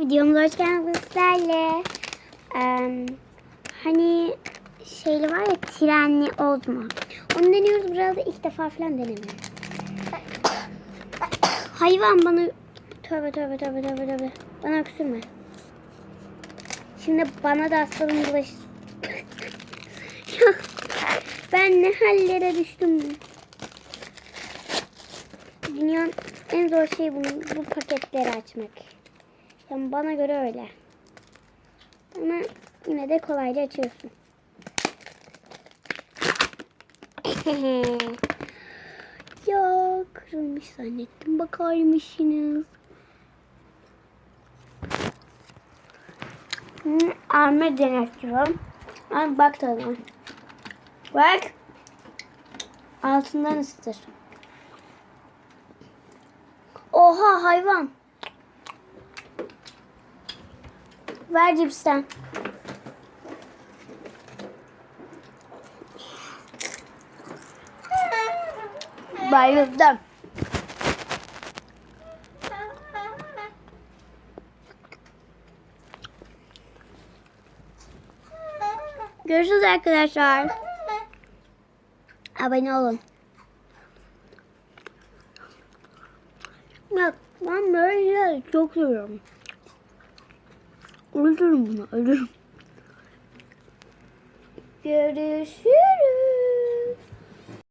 Videomuza hoş geldiniz sizlerle. Eee, hani şeyli var ya trenli Ozma. Onu deniyoruz burada ilk defa falan denemiyorum. Hayvan bana tövbe tövbe tövbe tövbe tövbe. Bana öksürme. Şimdi bana da hastalığım bulaş. Ya, ben ne hallere düştüm. Dünyanın en zor şeyi bunu, bu paketleri açmak. Yani bana göre öyle. Ama yine de kolayca açıyorsun. ya kırılmış zannettim. Bakar mısınız? Hı, Arma denetiyorum. Abi bak tadına. Bak. Altından ısıtır. Oha hayvan. Ver cipsten. Bayıldım. Görüşürüz arkadaşlar. Abone olun. Bak ben böyle çok seviyorum. Ölürüm bunu ölürüm. Görüşürüz.